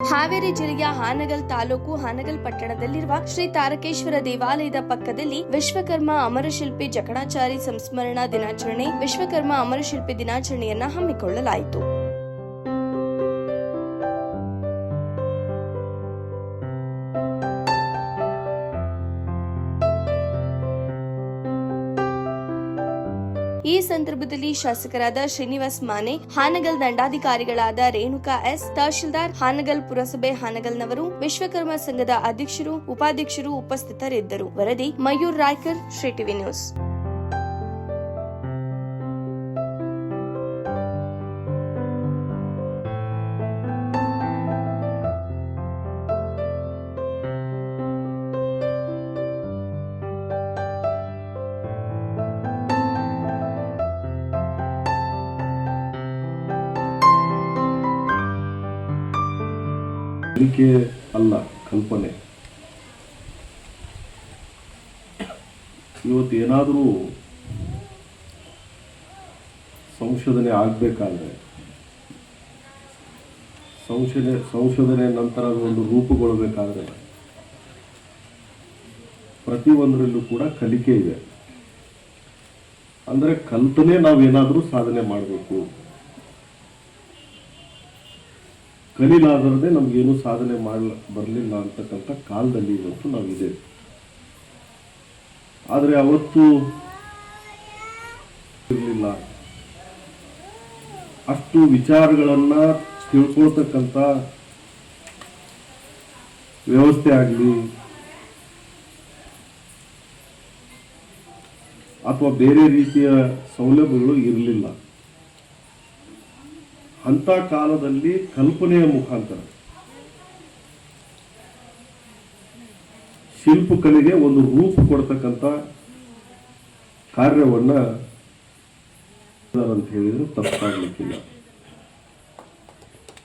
ಹಾವೇರಿ ಜಿಲ್ಲೆಯ ಹಾನಗಲ್ ತಾಲೂಕು ಹಾನಗಲ್ ಪಟ್ಟಣದಲ್ಲಿರುವ ಶ್ರೀ ತಾರಕೇಶ್ವರ ದೇವಾಲಯದ ಪಕ್ಕದಲ್ಲಿ ವಿಶ್ವಕರ್ಮ ಅಮರಶಿಲ್ಪಿ ಜಕಣಾಚಾರಿ ಸಂಸ್ಮರಣಾ ದಿನಾಚರಣೆ, ವಿಶ್ವಕರ್ಮ ಅಮರಶಿಲ್ಪಿ ದಿನಾಚರಣೆಯನ್ನ ಹಮ್ಮಿಕೊಳ್ಳಲಾಯಿತು. ಈ ಸಂದರ್ಭದಲ್ಲಿ ಶಾಸಕರಾದ ಶ್ರೀನಿವಾಸ್ ಮಾನೆ, ಹಾನಗಲ್ ದಂಡಾಧಿಕಾರಿಗಳಾದ ರೇಣುಕಾ ಎಸ್, ತಹಶೀಲ್ದಾರ್ ಹಾನಗಲ್ ಪುರಸಭೆ ಹಾನಗಲ್ನವರು, ವಿಶ್ವಕರ್ಮ ಸಂಘದ ಅಧ್ಯಕ್ಷರು, ಉಪಾಧ್ಯಕ್ಷರು ಉಪಸ್ಥಿತರಿದ್ದರು. ವರದಿ ಮಯೂರ್ ರಾಯ್ಕರ್, ಶ್ರೀ ಟಿವಿ ನ್ಯೂಸ್. ಕಲಿಕೆ ಅಲ್ಲ, ಕಲ್ಪನೆ. ಇವತ್ತು ಏನಾದರೂ ಸಂಶೋಧನೆ ಆಗಬೇಕಾದ್ರೆ, ಸಂಶೋಧನೆ ಸಂಶೋಧನೆ ನಂತರ ಒಂದು ರೂಪುಗೊಳ್ಳಬೇಕಾದ್ರೆ ಪ್ರತಿಯೊಂದರಲ್ಲೂ ಕೂಡ ಕಲಿಕೆ ಇದೆ. ಅಂದರೆ ಕಲ್ಪನೆ ನಾವೇನಾದರೂ ಸಾಧನೆ ಮಾಡಬೇಕು. ಕಲಿಲಾಗದೆ ನಮಗೇನು ಸಾಧನೆ ಮಾಡ, ಬರಲಿಲ್ಲ ಅಂತಕ್ಕಂಥ ಕಾಲದಲ್ಲಿ ಇವತ್ತು ನಾವಿದೆ ಆದರೆ ಅವತ್ತು ಇರಲಿಲ್ಲ. ಅಷ್ಟು ವಿಚಾರಗಳನ್ನು ತಿಳ್ಕೊಳ್ತಕ್ಕಂಥ ವ್ಯವಸ್ಥೆ ಆಗಲಿ, ಅಥವಾ ಬೇರೆ ರೀತಿಯ ಸೌಲಭ್ಯಗಳು ಇರಲಿಲ್ಲ. ಅಂತ ಕಾಲದಲ್ಲಿ ಕಲ್ಪನೆಯ ಮುಖಾಂತರ. ಶಿಲ್ಪಕಲೆಗೆ ಒಂದು ರೂಪ ಕೊಡ್ತಕ್ಕಂಥ ಕಾರ್ಯವನ್ನ ಅಂತ ಹೇಳಿದ್ರೆ ತಪ್ಪಾಗ್ಲಿಕ್ಕಿಲ್ಲ.